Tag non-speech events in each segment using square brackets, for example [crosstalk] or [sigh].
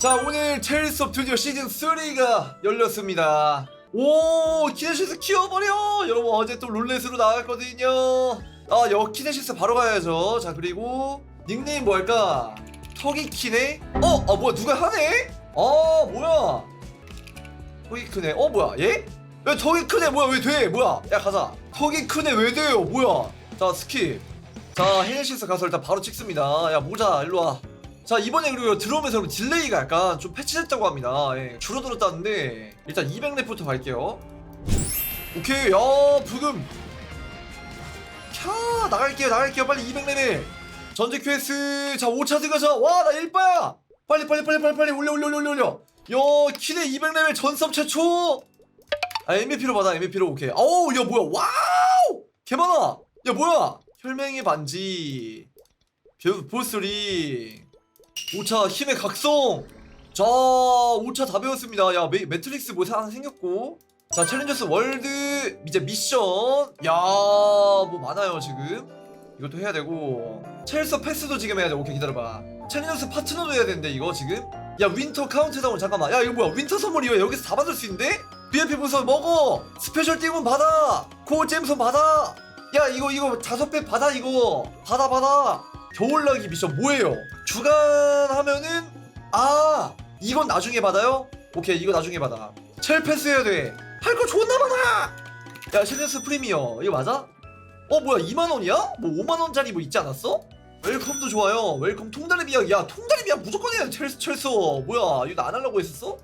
자 오늘 체일스 업 드디어 시즌 3가 열렸습니다. 오 키네시스 키워버려! 여러분 어제 또 룰렛으로 나갔거든요. 아 여 키네시스 바로 가야죠. 자 그리고 닉네임 뭐 할까? 턱이 키네? 어? 아 뭐야 누가 하네? 아 뭐야? 턱이 크네. 어 뭐야 얘? 야 턱이 크네 뭐야 왜 돼? 뭐야? 야 가자. 턱이 크네 왜 돼요? 뭐야? 자 스킵. 자 헤네시스 가서 일단 바로 찍습니다. 야 모자 일로와 자 이번에 그리고 들어오면서 그럼 딜레이가 약간 좀 패치됐다고 합니다. 예, 줄어들었다는데 일단 200렙부터 갈게요. 오케이 야 부금. 캬 나갈게요 나갈게요. 빨리 200렙에. 전직 퀘스트. 자 5차 들어가자. 와나 1바야. 빨리 빨리 빨리 빨리 빨리 올려 올려 올려 올려 야 키네 200렙에 전섭 최초. 아 MVP로 받아 MVP로. 오케이. 어우 야 뭐야. 와우! 개많아. 야 뭐야. 혈맹의 반지. 보스리 5차 힘의 각성! 자 5차 다 배웠습니다. 야 매, 매트릭스 뭐 하나 생겼고. 자 챌린저스 월드 이제 미션. 야 뭐 많아요 지금. 이것도 해야 되고. 첼서 패스도 지금 해야 돼. 오케이 기다려봐. 챌린저스 파트너도 해야 되는데 이거 지금. 야 윈터 카운트다운 잠깐만. 야 이거 뭐야? 윈터 선물이 왜 여기서 다 받을 수 있는데? VIP 부서 먹어! 스페셜 띵은 받아! 코 잼선 받아! 야 이거 이거 다섯 배 받아 이거. 받아 받아. 겨울나기 미션 뭐예요? 주간 하면은 아 이건 나중에 받아요? 오케이 이거 나중에 받아. 첼 패스 해야 돼할 거 존나 많아! 야 실내스 프리미어. 이거 맞아? 어 뭐야 2만원이야? 뭐 5만원짜리 뭐 있지 않았어? 웰컴도 좋아요. 웰컴 통다리비야 야 통다리비야 무조건 해야 돼 첼, 첼서 뭐야 이거 나안 하려고 했었어?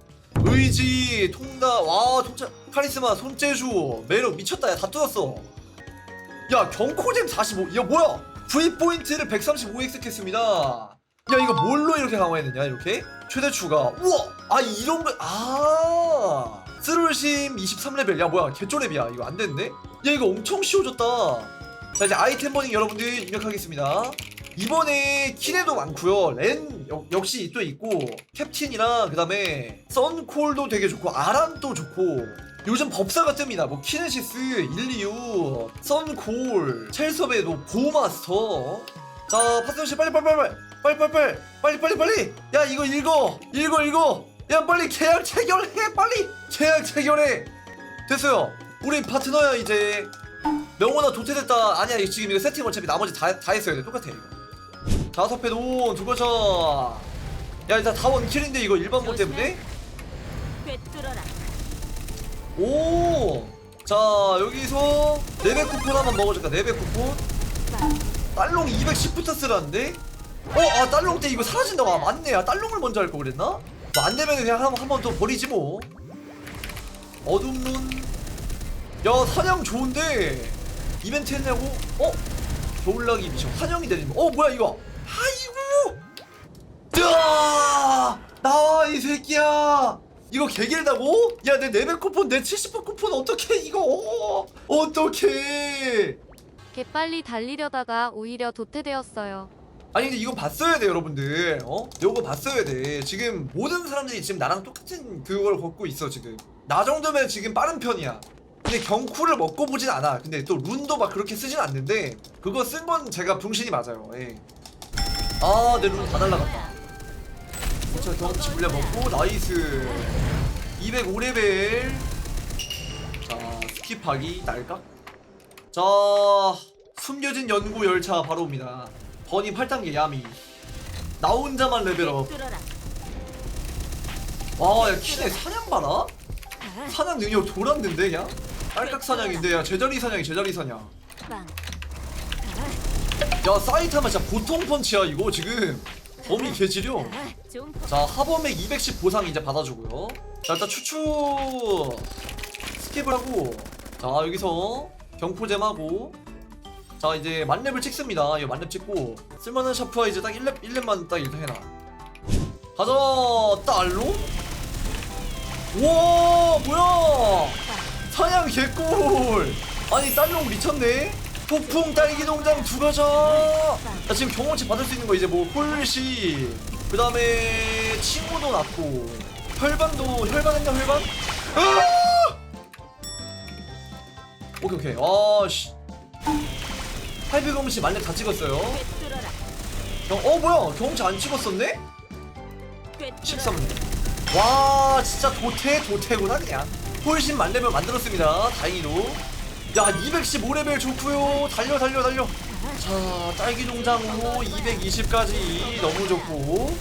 의지 통다 와 통짜 카리스마 손재주. 매력 미쳤다. 야 다 뜯었어. 야 경코잼 45야 뭐야? V 포인트를 135x 했습니다 야 이거 뭘로 이렇게 강화했느냐 이렇게? 최대 추가. 우와! 아 이런 거아! 스룰심 23레벨. 야 뭐야 개쪼랩이야. 이거 안 됐네? 야 이거 엄청 쉬워졌다. 자 이제 아이템 버닝 여러분들 입력하겠습니다. 이번에 키네도 많고요. 렌 역, 역시 또 있고 캡틴이랑 그 다음에 썬콜도 되게 좋고 아란도 좋고 요즘 법사가 뜹니다. 뭐 키네시스 126 썬콜 첼섭의 뭐 보마스터. 자 파트너십 빨리 빨리 빨리 빨리 빨리 빨리 빨리 빨리 빨리 야 이거 읽어. 읽어 읽어. 야 빨리 계약 체결해 빨리. 계약 체결해. 됐어요. 우리 파트너야 이제. 명호나 도태됐다. 아니야 이거 지금 이거 세팅 어차피 나머지 다, 다 했어야 돼. 똑같아 이거. 다섯 배돈 두거져 야 일단 다 원 킬인데 이거 일반 보 때문에? 꿰뚫어라. 오! 자 여기서 레벨 쿠폰 한번 먹어줄까? 레벨 쿠폰? 딸롱 210부터 쓰라는데? 어? 아 딸롱 때 이거 사라진다고 아 맞네 아 딸롱을 먼저 할 거 그랬나? 뭐 안되면 그냥 한번 더 버리지 뭐 어둠룬 야 사냥 좋은데 이벤트 했냐고? 어? 겨울나기 미션 환영이 되는 어 뭐야 이거 아이고 뜨아 나와 이 새끼야 이거 개길다고? 야내 레벨 쿠폰 내 70번 쿠폰 어떡해 이거 어떡해 개빨리 달리려다가 오히려 도태되었어요. 아니 근데 이거 봤어야 돼 여러분들. 어? 이거 봤어야 돼. 지금 모든 사람들이 지금 나랑 똑같은 그걸 걷고 있어 지금. 나 정도면 지금 빠른 편이야. 근데 경쿠를 먹고 보진 않아. 근데 또 룬도 막 그렇게 쓰진 않는데 그거 쓴 건 제가 병신이 맞아요. 예. 아내 룬 다 날라갔다. 자 경치 물려먹고 나이스. 205레벨. 자 스킵하기 날각 자 숨겨진 연구 열차 바로 옵니다 버님 8단계 야미 나 혼자만 레벨업. 와야 키네 사냥 봐라? 사냥 능력 돌았는데 그냥? 딸깍 사냥인데 야 제자리 사냥이 제자리 사냥. 빵. 야 사이타마 진짜 보통 펀치야 이거 지금. 범위 개지려 자 하범액 210 보상 이제 받아주고요. 자 일단 추추 스킵을 하고 자 여기서 경포잼 하고 자 이제 만렙을 찍습니다. 이거 만렙 찍고 쓸만한 샤프와 이제 딱 1렙 1렙만 딱 일단 해놔 가자 딸로. 우와 뭐야? 사냥 개꿀. 아니 딸롱 미쳤네. 폭풍 딸기 농장 두 가자. 나 지금 경험치 받을 수 있는 거 이제 뭐 홀씨. 그 다음에 친구도 낳고. 혈반도 혈반 했나 혈반? 으아! 오케이 오케이. 아씨 800경험치 만렙 다 찍었어요. 경, 어 뭐야? 경험치 안 찍었었네? 꿰뚫어라. 13렙 와 진짜 도태 도태구나 그냥. 훨씬 만렙을 만들었습니다. 다행히도. 야 215레벨 좋고요. 달려 달려 달려. 자 딸기 농장으로 220까지 너무 좋고.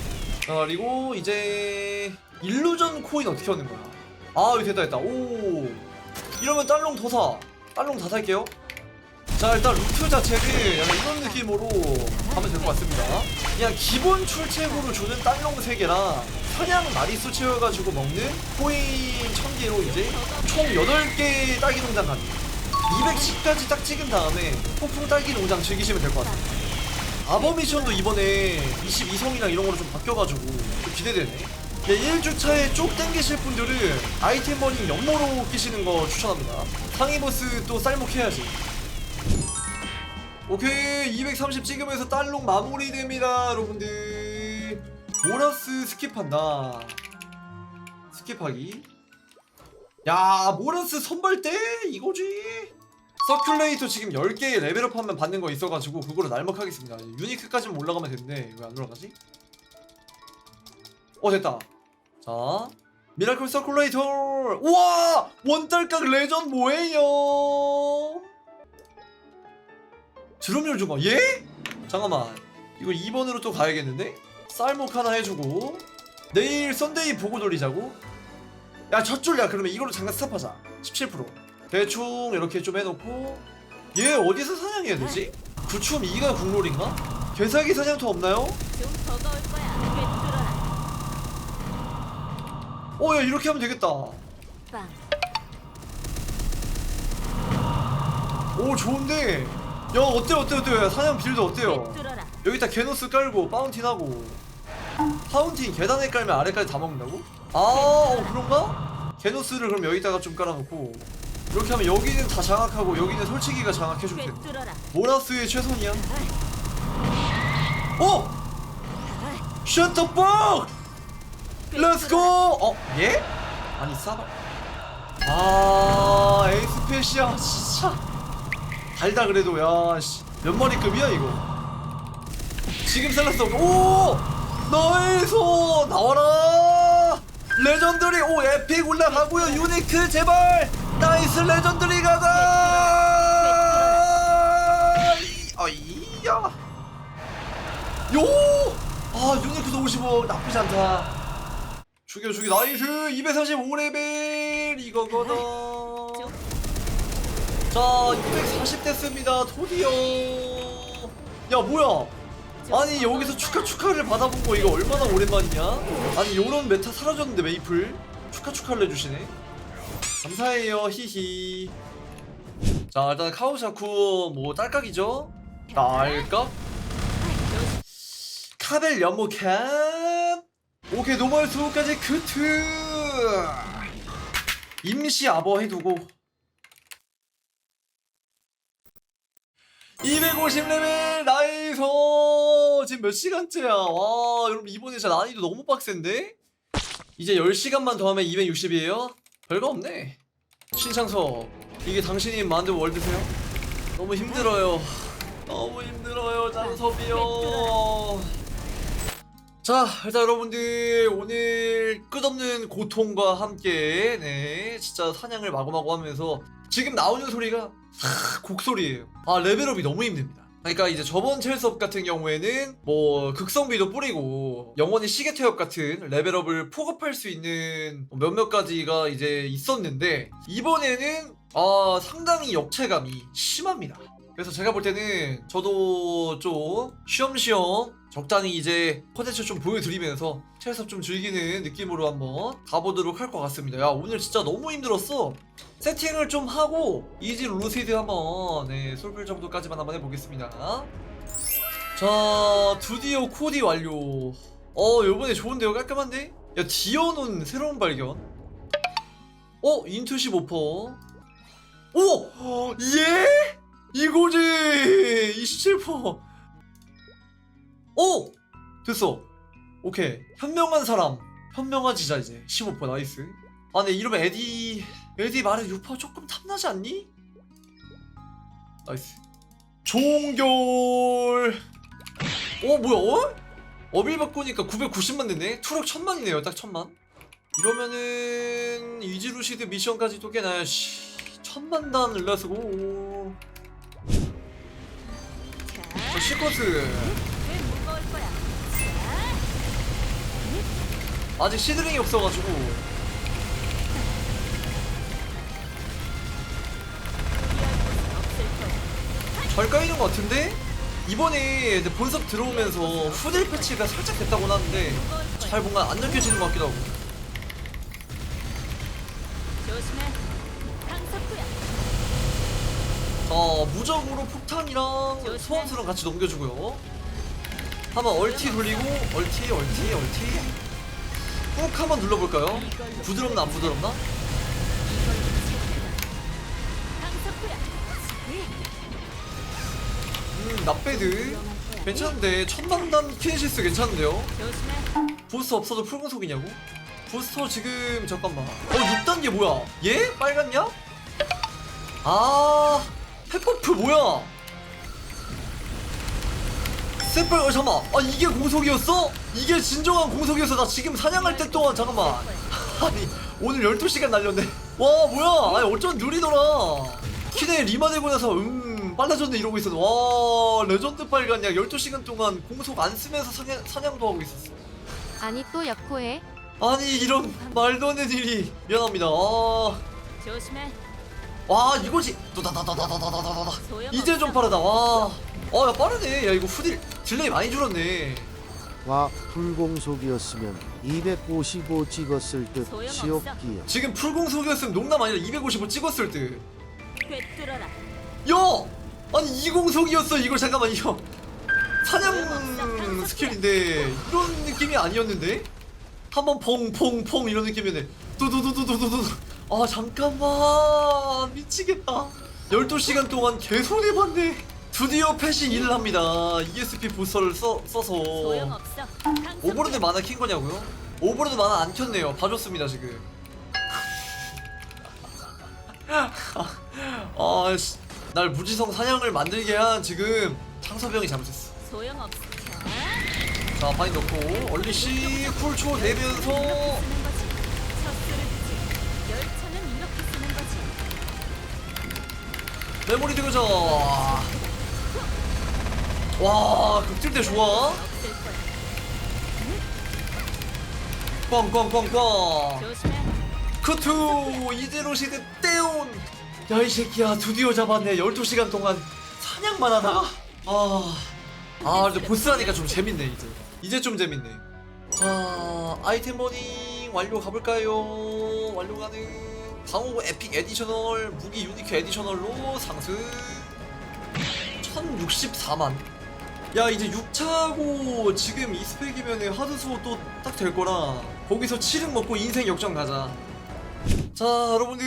자 그리고 이제 일루전 코인 어떻게 하는 거야? 아 됐다 됐다. 오. 이러면 딸롱 더사. 딸롱 다 살게요 자 일단 루트 자체는 약간 이런 느낌으로 하면 될 것 같습니다. 그냥 기본 출첵으로 주는 딸롱 3개랑 사냥 마리수 채워가지고 먹는 코인 1000개로 이제 총 8개 딸기 농장 가기 210까지 딱 찍은 다음에 폭풍 딸기 농장 즐기시면 될 것 같아요. 아버 미션도 이번에 22성이랑 이런 거로 좀 바뀌어가지고 좀 기대되네. 네, 1주차에 쭉 땡기실 분들은 아이템 버닝 연모로 끼시는 거 추천합니다. 상위 보스 또 쌀목해야지 오케이 230 찍으면서 딸롱 마무리됩니다 여러분들. 모라스 스킵한다. 스킵하기. 야 모라스 선발대? 이거지? 서큘레이터 지금 10개 레벨업하면 받는 거 있어가지고 그거로 날먹하겠습니다. 유니크까지만 올라가면 되는데 왜 안 올라가지? 어 됐다. 자 미라클 서큘레이터. 우와! 원달각 레전 뭐예요 드럼열 주가 예? 잠깐만 이거 2번으로 또 가야겠는데? 쌀목 하나 해주고 내일 썬데이 보고 돌리자고? 야 젖줄야 그러면 이걸로 잠깐 스탑하자 17% 대충 이렇게 좀 해놓고 얘 어디서 사냥해야 되지? 구춤 2가 국룰인가? 개사기 사냥터 없나요? 좀 버거울 거야. 어야 이렇게 하면 되겠다 빵. 오 좋은데 야 어때 어때 어때 야 사냥 빌드 어때요? 꿰뚫어라. 여기다 게노스 깔고 파운틴 하고 파운틴 계단에 깔면 아래까지 다 먹는다고? 아 어, 그런가? 게노스를 그럼 여기다가 좀 깔아놓고 이렇게 하면 여기는 다 장악하고 여기는 솔직히가 장악해줄 텐데. 모라스의 최선이야 어! 셔터벅! 렛츠고! 어? 예? 아니 싸봐 아 에이스페시아 진짜 달다 그래도 야몇 마리급이야 이거? 지금 살랐어 오! 나이스 나와라! 레전드리 오 에픽 올라가고요. 유니크 제발! 나이스 레전드리 가자! 어이야. 요아 유니크도 55 나쁘지 않다. 죽여 죽여. 나이스! 235레벨! 이거거든 자240 됐습니다. 드디어 야 뭐야? 아니 여기서 축하 축하를 받아본 거 이거 얼마나 오랜만이냐? 아니 요런 메타 사라졌는데 메이플? 축하 축하를 해주시네. 감사해요. 히히. 자 일단 카우샤쿠 뭐 딸깍이죠? 딸깍? 카벨 연모캠? 오케이 노멀 수까지 크트! 임시 아버 해두고 250레벨 나이스 지금 몇 시간째야? 와 여러분 이번에 진짜 난이도 너무 빡센데? 이제 10시간만 더 하면 260이에요? 별거 없네. 신창섭 이게 당신이 만든 월드세요? 너무 힘들어요. 너무 힘들어요 장섭이요 자 일단 여러분들 오늘 끝없는 고통과 함께 네 진짜 사냥을 마구마구 하면서 지금 나오는 소리가 다 곡소리예요. 아 레벨업이 너무 힘듭니다. 그러니까 이제 저번 첼섭 같은 경우에는 뭐 극성비도 뿌리고 영원히 시계태엽 같은 레벨업을 포급할 수 있는 몇몇 가지가 이제 있었는데 이번에는 아 상당히 역체감이 심합니다 그래서 제가 볼 때는 저도 좀 쉬엄쉬엄 적당히 이제 컨텐츠 좀 보여드리면서 첼섭 좀 즐기는 느낌으로 한번 가보도록 할 것 같습니다. 야 오늘 진짜 너무 힘들었어. 세팅을 좀 하고 이지 루시드 한번 네 솔플 정도까지만 한번 해보겠습니다. 자 드디어 코디 완료. 어 요번에 좋은데요? 깔끔한데? 야 디어논 새로운 발견. 어 인투 15% 오! 예? 이거지! 27% 오! 됐어. 오케이. 현명한 사람. 현명하지자 이제. 15% 나이스. 아 근데 이러면 에디 에디 말에 6% 조금 탐나지 않니? 나이스. 종결! 어 뭐야 어? 어빌 바꾸니까 990만 되네? 투력 1000만이네요 딱 1000만. 이러면은 이지루시드 미션까지도 깨나요? 씨 1000만단 일라스고 자, 아직 시드링이 없어가지고. 잘 까이는 것 같은데? 이번에 본섭 들어오면서 후딜 패치가 살짝 됐다고 하는데. 잘 뭔가 안 느껴지는 것 같기도 하고 자 무적으로 폭탄이랑. 소환수랑 같이 넘겨주고요 한번 얼티 돌리고 얼티 얼티 얼티 꾹 한번 눌러볼까요? 부드럽나 안 부드럽나? 음 납배드 괜찮은데 천만단 키네시스 괜찮은데요? 부스터 없어도 풀공속이냐고? 부스터 지금 잠깐만 어 6단계 뭐야? 얘? 빨갛냐? 아 페퍼프 뭐야? 세빨 어 잠깐만. 아 이게 공속이었어? 이게 진정한 공속이었어. 나 지금 사냥할 때 동안 잠깐만. [laughs] 아니 오늘 12시간 날렸네. 와 뭐야? 아니 어쩐 느리더라. 키네 리마 되고 나서 음 빨라졌네 이러고 있었네. 와 레전드 빨간야 12시간 동안 공속 안 쓰면서 사냥, 사냥도 하고 있었어. 아니 또 약호해? 아니 이런 말도 안 되는 일이 미안합니다. 아, 조심해. 와 이거지. 도다다다다다다다다. 이제 좀 빠르다. 와어야 빠르네. 야 이거 후딜 딜레이 많이 줄었네. 와 불공속이었으면 255 찍었을 듯 소용없어. 시옵기야. 지금 풀공속이었으면 농담 아니라 255 찍었을 듯. 꿰뚫어라. 야! 아니 이공속이었어. 이거 잠깐만 이거. 사냥 스킬인데 이런 느낌이 아니었는데? 한번 퐁퐁퐁 이런 느낌이었네. 두두두두두두두 아 잠깐만. 미치겠다. 12시간 동안 개손해봤네. 드디어 패시 일을 합니다. ESP 부스터를 써, 써서. 소용없어. 오버로드 만화 킨 거냐고요? 오버로드 만화 안 켰네요. 봐줬습니다 지금. [laughs] 아, 씨, 날 무지성 사냥을 만들게 한 지금 창섭형이 잘못했어. 소용없어. 자, 자, 바인 넣고 얼리시 쿨초 내면서 메모리 드그자. 와, 극딜 때 좋아. 꽝꽝꽝꽝. 크투 이대로 시드 떼온. 야, 이 새끼야, 드디어 잡았네. 12시간 동안 사냥만 하다가. 아, 아, 근데 보스 하니까 좀 재밌네, 이제. 이제 좀 재밌네. 자, 아이템 버닝 완료 가볼까요? 완료 가능. 방어 에픽 에디셔널, 무기 유니크 에디셔널로 상승. 1064만. 야, 이제 6차고 지금 이 스펙이면 하드 수호 또 딱 될 거라. 거기서 7은 먹고 인생 역전 가자. 자 여러분들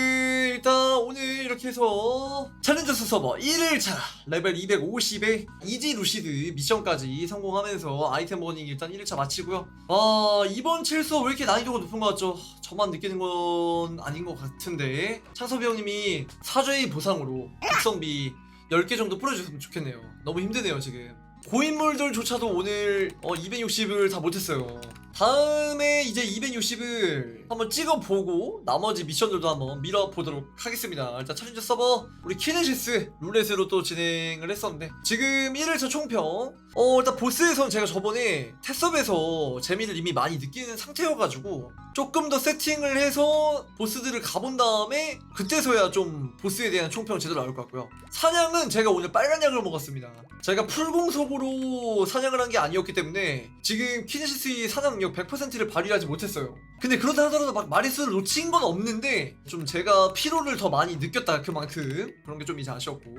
일단 오늘 이렇게 해서 챌린저스 서버 1일차 레벨 250에 이지 루시드 미션까지 성공하면서 아이템 버닝 일단 1일차 마치고요. 아 이번 첼서 왜 이렇게 난이도가 높은 것 같죠? 저만 느끼는 건 아닌 것 같은데. 창섭이 형님이 사죄의 보상으로 각성비 10개 정도 뿌려주셨으면 좋겠네요. 너무 힘드네요 지금. 고인물들조차도 오늘 어, 260을 다 못했어요. 다음에 이제 260을 한번 찍어보고 나머지 미션들도 한번 밀어보도록 하겠습니다. 일단 챌린저 서버 우리 키네시스 룰렛으로 또 진행을 했었는데 지금 1일차 총평 어 일단 보스에선 제가 저번에 테스업에서 재미를 이미 많이 느끼는 상태여가지고 조금 더 세팅을 해서 보스들을 가본 다음에 그때서야 좀 보스에 대한 총평 제대로 나올 것 같고요. 사냥은 제가 오늘 빨간 약을 먹었습니다. 제가 풀공속으로 사냥을 한 게 아니었기 때문에 지금 키네시스의 사냥력 100%를 발휘하지 못했어요. 근데 그렇다 하더라도 막 마리수를 놓친 건 없는데 좀 제가 피로를 더 많이 느꼈다 그만큼. 그런 게 좀 이제 아쉬웠고.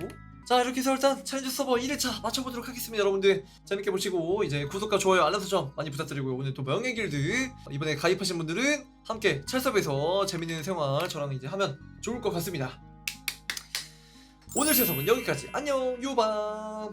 자 이렇게 해서 일단 챌린지 서버 1일차 마쳐보도록 하겠습니다 여러분들. 재밌게 보시고 이제 구독과 좋아요 알람 설정 많이 부탁드리고요. 오늘 또 명예 길드. 이번에 가입하신 분들은 함께 찰섭에서 재밌는 생활 저랑 이제 하면 좋을 것 같습니다. 오늘 제 수업은 여기까지. 안녕 유밤